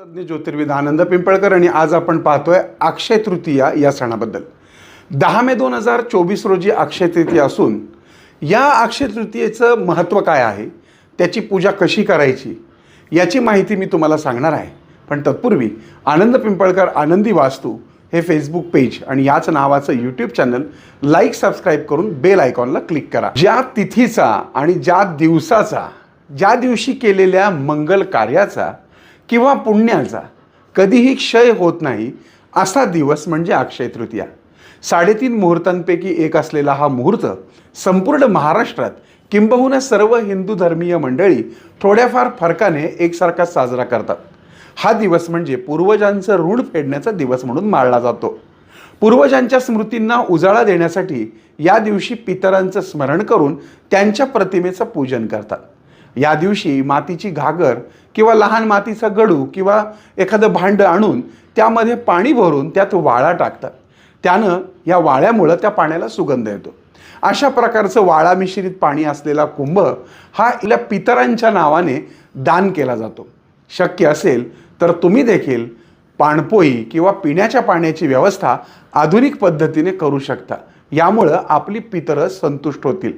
तज्ञ ज्योतिर्विद आनंद पिंपळकर आणि आज आपण पाहतोय अक्षय तृतीया या सणाबद्दल. दहा मे दोन हजार चोवीस रोजी अक्षय तृतीया असून या अक्षय तृतीयेचं महत्त्व काय आहे? त्याची पूजा कशी करायची? याची माहिती मी तुम्हाला सांगणार आहे. पण तत्पूर्वी आनंद पिंपळकर आनंदी वास्तू हे फेसबुक पेज आणि याच नावाचं यूट्यूब चॅनल लाईक सबस्क्राईब करून बेल आयकॉनला क्लिक करा. ज्या तिथीचा आणि ज्या दिवसाचा ज्या दिवशी केलेल्या मंगल कार्याचा किंवा पुण्याचा कधीही क्षय होत नाही असा दिवस म्हणजे अक्षय तृतीया. साडेतीन मुहूर्तांपैकी एक असलेला हा मुहूर्त संपूर्ण महाराष्ट्रात किंबहुना सर्व हिंदू धर्मीय मंडळी थोड्याफार फरकाने एकसारखा साजरा करतात. हा दिवस म्हणजे पूर्वजांचं ऋण फेडण्याचा दिवस म्हणून मानला जातो. पूर्वजांच्या स्मृतींना उजाळा देण्यासाठी या दिवशी पितरांचं स्मरण करून त्यांच्या प्रतिमेचं पूजन करतात. या दिवशी मातीची घागर किंवा लहान मातीचा गडू किंवा एखादं भांडं आणून त्यामध्ये पाणी भरून त्यात वाळा टाकतात. त्यानं या वाळ्यामुळं त्या पाण्याला सुगंध येतो. अशा प्रकारचं वाळा मिश्रित पाणी असलेला कुंभ हा इला पितरांच्या नावाने दान केला जातो. शक्य असेल तर तुम्ही देखील पाणपोई किंवा पिण्याच्या पाण्याची व्यवस्था आधुनिक पद्धतीने करू शकता. यामुळं आपली पितरं संतुष्ट होतील.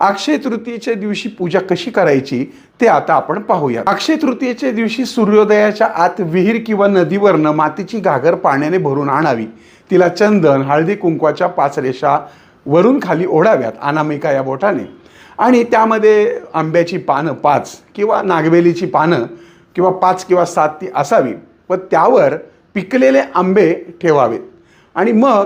अक्षय तृतीयेच्या दिवशी पूजा कशी करायची ते आता आपण पाहूया. अक्षय तृतीयेच्या दिवशी सूर्योदयाच्या आत विहीर किंवा नदीवरनं मातीची घागर पाण्याने भरून आणावी. तिला चंदन हळदी कुंकवाच्या पाच रेषा वरून खाली ओढाव्यात अनामिका या बोटाने. आणि त्यामध्ये आंब्याची पानं पाच किंवा नागवेलीची पानं किंवा पाच किंवा सात ती असावी व त्यावर पिकलेले आंबे ठेवावेत आणि मग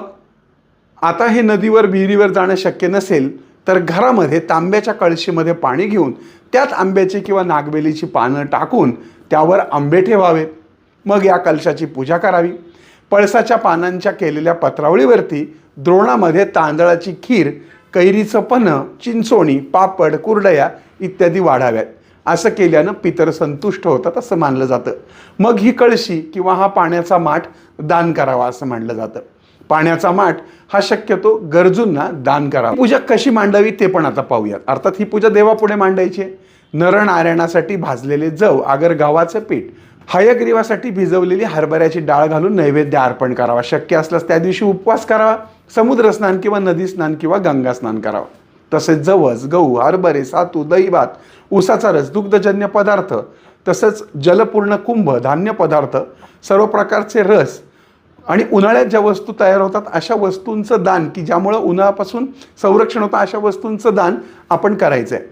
आता हे नदीवर विहिरीवर जाणं शक्य नसेल तर घरामध्ये तांब्याच्या कळशीमध्ये पाणी घेऊन त्यात आंब्याची किंवा नागवेलीची पानं टाकून त्यावर आंबे ठेवावेत मग या कलशाची पूजा करावी. पळसाच्या पानांच्या केलेल्या पत्रावळीवरती द्रोणामध्ये तांदळाची खीर कैरीचं पन्ह चिंचोणी पापड कुरडया इत्यादी वाढाव्यात. असं केल्यानं पितर संतुष्ट होतात असं मानलं जातं. मग ही कळशी किंवा हा पाण्याचा माठ दान करावा असं मानलं जातं. पाण्याचा माठ हा शक्यतो गरजूंना दान करावा पूजा कशी मांडावी ते पण आता पाहूयात. अर्थात ही पूजा देवापुढे मांडायची आहे. नरनारायणासाठी भाजलेले जव आगर गावाचं पीठ हयग्रीवासाठी भिजवलेली हरभऱ्याची डाळ घालून नैवेद्य अर्पण करावा. शक्य असल्यास त्या दिवशी उपवास करावा. समुद्र स्नान किंवा नदी स्नान किंवा गंगा स्नान करावा. तसेच जवस गहू हरभरे सातू दहीभात उसाचा रस दुग्धजन्य पदार्थ तसंच जलपूर्ण कुंभ धान्य पदार्थ सर्व प्रकारचे रस आणि उन्हाळ्यात ज्या वस्तू तयार होतात अशा वस्तूंचं दान की ज्यामुळं उन्हाळ्यापासून संरक्षण होतं अशा वस्तूंचं दान आपण करायचं आहे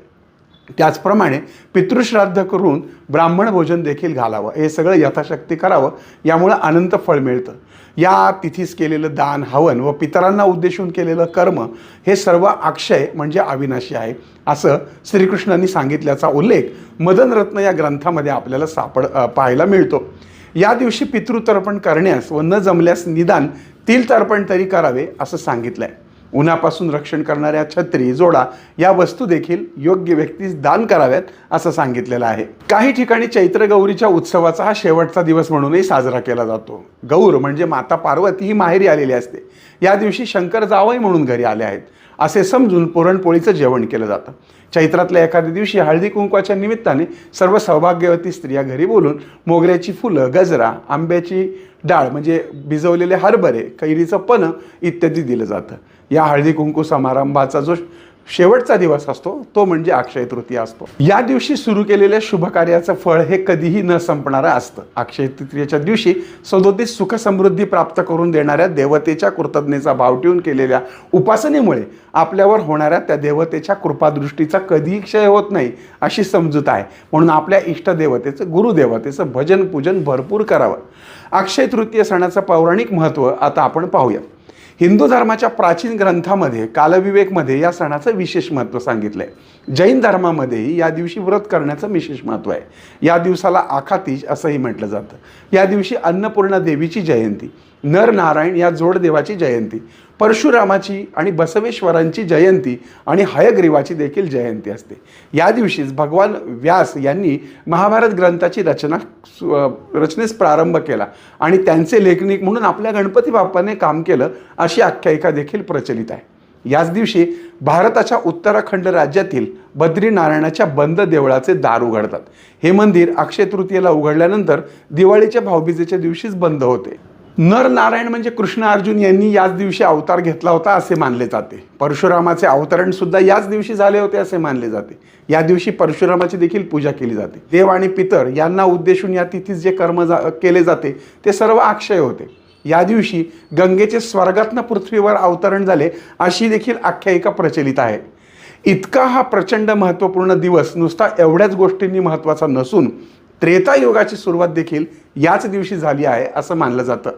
त्याचप्रमाणे पितृश्राद्ध करून ब्राह्मण भोजन देखील घालावं. हे सगळं यथाशक्ती करावं. यामुळं अनंत फळ मिळतं. या तिथीस केलेलं दान हवन व पितरांना उद्देशून केलेलं कर्म हे सर्व अक्षय म्हणजे अविनाशी आहे असं श्रीकृष्णांनी सांगितल्याचा उल्लेख मदनरत्न या ग्रंथामध्ये आपल्याला सापड पाहायला मिळतो. या दिवशी पितृतर्पण करण्यास व न जमल्यास निदान तिल तर्पण तरी करावे असं सांगितलं आहे उन्हापासून रक्षण करणाऱ्या छत्री जोडा या वस्तू देखील योग्य व्यक्तीस दान कराव्यात असं सांगितलेलं आहे. काही ठिकाणी चैत्र गौरीच्या उत्सवाचा हा शेवटचा दिवस म्हणूनही साजरा केला जातो. गौर म्हणजे माता पार्वती ही माहेरी आलेली असते. या दिवशी शंकर जावई म्हणून घरी आले आहेत. असे समजून पुरणपोळीचं जेवण केलं जातं. चैत्रातल्या एखाद्या दिवशी हळदी कुंकवाच्या निमित्ताने सर्व सौभाग्यवती स्त्रिया घरी बोलून मोगऱ्याची फुलं गजरा आंब्याची डाळ म्हणजे भिजवलेले हरभरे कैरीचं पणं इत्यादी दिलं जातं. या हळदी कुंकू समारंभाचा जो शेवटचा दिवस असतो तो म्हणजे अक्षय तृतीया असतो. या दिवशी सुरू केलेल्या शुभकार्याचं फळ हे कधीही न संपणारं असतं. अक्षय तृतीयेच्या दिवशी सदोदित सुख समृद्धी प्राप्त करून देणाऱ्या देवतेच्या कृतज्ञेचा भाव ठेवून केलेल्या उपासनेमुळे आपल्यावर होणाऱ्या त्या देवतेच्या कृपादृष्टीचा कधीही क्षय होत नाही अशी समजूत आहे. म्हणून आपल्या इष्टदेवतेचं गुरुदेवतेचं भजन पूजन भरपूर करावं. अक्षय तृतीय सणाचं पौराणिक महत्त्व आता आपण पाहूया. हिंदू धर्माच्या प्राचीन ग्रंथामध्ये कालविवेकमध्ये या सणाचं विशेष महत्त्व सांगितलं आहे जैन धर्मामध्येही या दिवशी व्रत करण्याचं विशेष महत्त्व आहे. या दिवसाला आखातीज असंही म्हटलं जातं. या दिवशी अन्नपूर्णा देवीची जयंती. नरनारायण या जोडदेवाची जयंती परशुरामाची आणि बसवेश्वरांची जयंती आणि हयग्रीवाची देखील जयंती असते. या दिवशीच भगवान व्यास यांनी महाभारत ग्रंथाची रचना रचनेस प्रारंभ केला आणि त्यांचे लेखनिक म्हणून आपल्या गणपती बाप्पाने काम केलं अशी आख्यायिका देखील प्रचलित आहे. याच दिवशी भारताच्या उत्तराखंड राज्यातील बद्रीनारायणाच्या बंद देवळाचे दार उघडतात. हे मंदिर अक्षय तृतीयेला उघडल्यानंतर दिवाळीच्या भाऊबीजेच्या दिवशीच बंद होते. नर नारायण म्हणजे कृष्ण अर्जुन यांनी याच दिवशी अवतार घेतला होता असे मानले जाते. परशुरामाचे अवतरण सुद्धा याच दिवशी झाले होते असे मानले जाते. या दिवशी परशुरामाची देखील पूजा केली जाते. देव आणि पितर यांना उद्देशून या तिथीत जे कर्म जा केले जाते ते सर्व अक्षय होते. या दिवशी गंगेचे स्वर्गातनं पृथ्वीवर अवतरण झाले अशी देखील आख्यायिका प्रचलित आहे. इतका हा प्रचंड महत्त्वपूर्ण दिवस नुसता एवढ्याच गोष्टींनी महत्त्वाचा नसून त्रेतायुगाची सुरुवात देखील याच दिवशी झाली आहे असं मानलं जातं.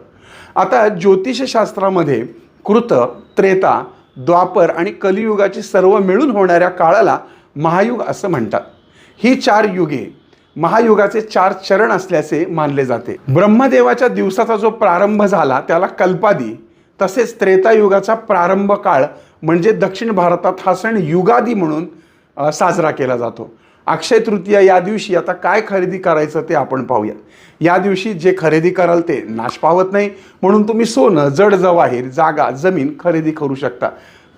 आता ज्योतिषशास्त्रामध्ये कृत त्रेता द्वापर आणि कलियुगाची सर्व मिळून होणाऱ्या काळाला महायुग असं म्हणतात. ही चार युगे महायुगाचे चार चरण असल्याचे मानले जाते. ब्रह्मदेवाच्या दिवसाचा जो प्रारंभ झाला त्याला कल्पादी तसेच त्रेतायुगाचा प्रारंभ काळ म्हणजे दक्षिण भारतात हा सण युगादी म्हणून साजरा केला जातो. अक्षय तृतीया या दिवशी आता काय खरेदी करायचं ते आपण पाहूया. या दिवशी जे खरेदी कराल ते नाश पावत नाही म्हणून तुम्ही सोनं जड जवाहीर जागा जमीन खरेदी करू शकता.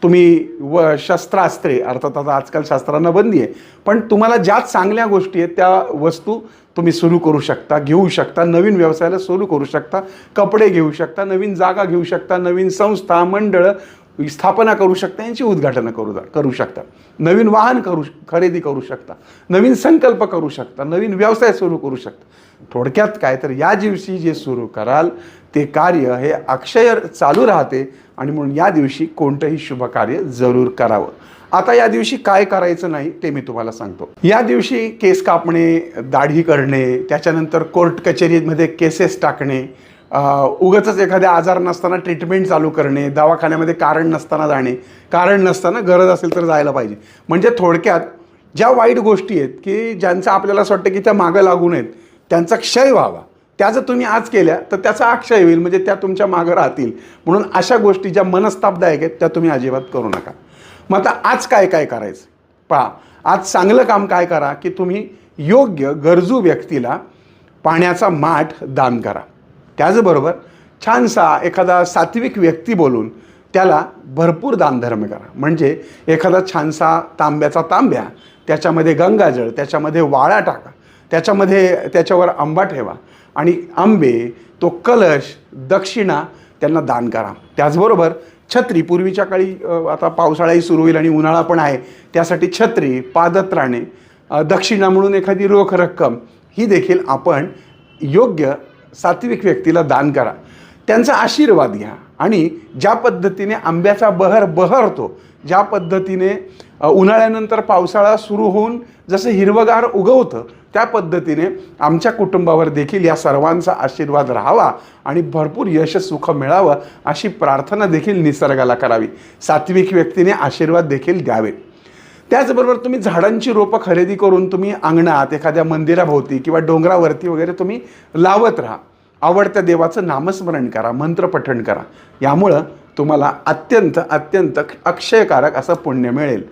तुम्ही व शस्त्रास्त्रे अर्थात आता आजकाल शस्त्रांना बंदी आहे पण तुम्हाला ज्या चांगल्या गोष्टी आहेत त्या वस्तू तुम्ही सुरू करू शकता घेऊ शकता नवीन व्यवसायाला सुरू करू शकता कपडे घेऊ शकता नवीन जागा घेऊ शकता नवीन संस्था मंडळं स्थापना करू शकता यांची उद्घाटनं करू करू शकता. नवीन वाहन करू खरेदी करू शकता. नवीन संकल्प करू शकता. नवीन व्यवसाय सुरू करू शकता. थोडक्यात काय तर या दिवशी जे सुरू कराल ते कार्य हे अक्षय चालू राहते आणि म्हणून या दिवशी कोणतंही शुभ कार्य जरूर करावं. आता या दिवशी काय करायचं नाही ते मी तुम्हाला सांगतो. या दिवशी केस कापणे दाढी करणे त्याच्यानंतर कोर्ट कचेरीमध्ये केसेस टाकणे उगच एखाद्या आजार नसताना ट्रीटमेंट चालू करणे दवाखान्यामध्ये कारण नसताना जाणे कारण नसताना गरज असेल तर जायला पाहिजे. म्हणजे थोडक्यात ज्या वाईट गोष्टी आहेत की ज्यांचं आपल्याला असं वाटतं की त्या मागं लागू नयेत त्यांचा क्षय व्हावा. त्या जर तुम्ही आज केल्या तर त्याचा अक्षय होईल म्हणजे त्या तुमच्या मागं राहतील. म्हणून अशा गोष्टी ज्या मनस्तापदायक आहेत त्या तुम्ही अजिबात करू नका. मग आता आज काय काय करायचं? पहा आज चांगलं काम काय करा की तुम्ही योग्य गरजू व्यक्तीला पाण्याचा माठ दान करा. त्याचबरोबर छानसा एखादा सात्विक व्यक्ती बोलून त्याला भरपूर दानधर्म करा. म्हणजे एखादा छानसा तांब्याचा तांब्या त्याच्यामध्ये गंगाजळ त्याच्यामध्ये वाळा टाका त्याच्यामध्ये त्याच्यावर आंबा ठेवा आणि आंबे तो कलश दक्षिणा त्यांना दान करा. त्याचबरोबर छत्री पूर्वीच्या काळी आता पावसाळाही सुरू होईल आणि उन्हाळा पण आहे त्यासाठी छत्री पादत्राणे दक्षिणा म्हणून एखादी रोख रक्कम ही देखील आपण योग्य सात्विक व्यक्तीला दान करा. त्यांचा आशीर्वाद घ्या. आणि ज्या पद्धतीने आंब्याचा बहर बहरतो ज्या पद्धतीने उन्हाळ्यानंतर पावसाळा सुरू होऊन जसं हिरवगार उगवतं त्या पद्धतीने आमच्या कुटुंबावर देखील या सर्वांचा आशीर्वाद राहावा आणि भरपूर यश सुख मिळावं अशी प्रार्थना देखील निसर्गाला करावी. सात्विक व्यक्तीने आशीर्वाद देखील द्यावेत त्याचबरोबर तुम्ही झाडांची रोपं खरेदी करून तुम्ही अंगणात एखाद्या मंदिराभोवती किंवा डोंगरावरती वगैरे तुम्ही लावत राहा. आवडत्या देवाचं नामस्मरण करा मंत्रपठण करा. यामुळं तुम्हाला अत्यंत अत्यंत अक्षयकारक असं पुण्य मिळेल.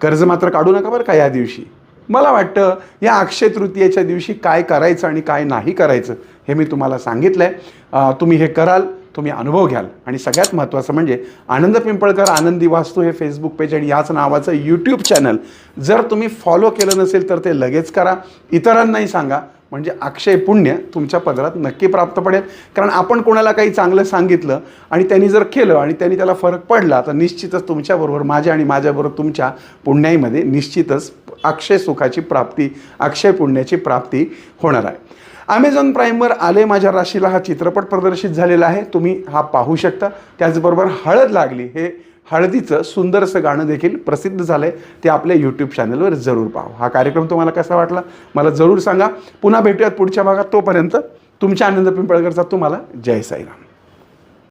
कर्ज मात्र काढू नका बरं का या दिवशी. मला वाटतं या अक्षय तृतीयेच्या दिवशी काय करायचं आणि काय नाही करायचं हे मी तुम्हाला सांगितलं आहे तुम्ही हे कराल. तुम्ही अनुभव घ्याल. आणि सगळ्यात महत्त्वाचं म्हणजे आनंद पिंपळकर आनंदी वास्तू हे फेसबुक पेज आणि याच नावाचं यूट्यूब चॅनल जर तुम्ही फॉलो केलं नसेल तर ते लगेच करा. इतरांनाही सांगा. म्हणजे अक्षय पुण्य तुमच्या पदरात नक्की प्राप्त पडेल. कारण आपण कोणाला काही चांगलं सांगितलं आणि त्यांनी जर केलं आणि त्यांनी त्याला फरक पडला तर निश्चितच तुमच्याबरोबर माझ्या आणि माझ्याबरोबर तुमच्या पुण्याईमध्ये निश्चितच अक्षय सुखाची प्राप्ती अक्षय पुण्याची प्राप्ती होणार आहे. ॲमेझॉन प्राईमवर आले माझ्या राशीला हा चित्रपट प्रदर्शित झालेला आहे. तुम्ही हा पाहू शकता. त्याचबरोबर हळद लागली. हे हळदीचं सुंदरसं गाणं देखील प्रसिद्ध झालं आहे ते आपल्या यूट्यूब चॅनलवर जरूर पाहू. हा कार्यक्रम तुम्हाला कसा वाटला? मला जरूर सांगा. पुन्हा भेटूयात पुढच्या भागात. तोपर्यंत तुमच्या आनंद पिंपळकरचा तुम्हाला जय साईराम.